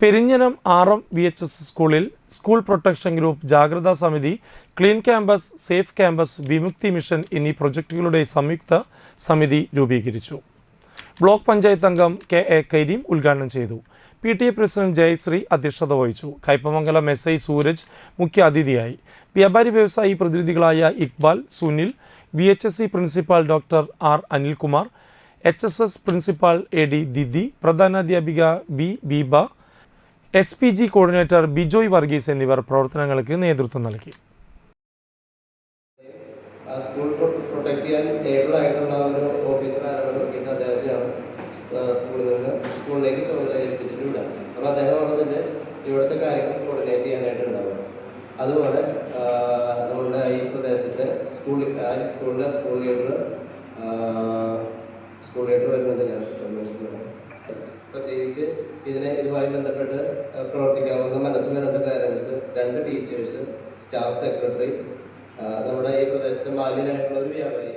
Perinjanam R M V H S സ്കൂളിൽ school protection group ജാഗ്രതാ സമിതി clean campus safe campus Vimukthi mission എന്നീ പ്രൊജക്ടുകളുടെ സംയുക്ത സമിതി രൂപീകരിച്ചു. ബ്ലോക്ക് പഞ്ചായത്ത് അംഗം കെ എ കരീം ഉദ്ഘാടനം ചെയ്തു. P T A president Jayashree അധ്യക്ഷത വഹിച്ചു. കയ്പമംഗലം എസ് ഐ സൂരജ് മുഖ്യ അതിഥിയായി. വ്യാപാരി വ്യവസായി പ്രതിനിധികളായ Iqbal Sunil V H S C principal doctor R Anilkumar H S S principal A D Didi പ്രധാനാധ്യാപിക B Beeba S P G coordinator Bijoy Varghese എന്നിവർ പ്രവർത്തനങ്ങൾക്ക് നേതൃത്വം നൽകി. സ്കൂൾ ആയിട്ടുള്ള ഒരു സ്കൂളിൽ കാര്യങ്ങൾ കോർഡിനേറ്റ് അതുപോലെ ആ, നമ്മുടെ ഈ പ്രദേശത്തെ സ്കൂൾ ആ സ്കൂളിലെ സ്കൂൾ ലീഡർ സ്കൂൾ ലീഡർ വരുന്നത് ഞാൻ പ്രത്യേകിച്ച് ഇതിനെ ഇതുമായി ബന്ധപ്പെട്ട് പ്രവർത്തിക്കാവുന്ന മനസ്സിൽ രണ്ട് പേരൻസ് രണ്ട് ടീച്ചേഴ്സ് സ്റ്റാഫ് സെക്രട്ടറി നമ്മുടെ ഈ പ്രദേശത്തെ മാന്യനായിട്ടുള്ള ഒരു വ്യാപാരി.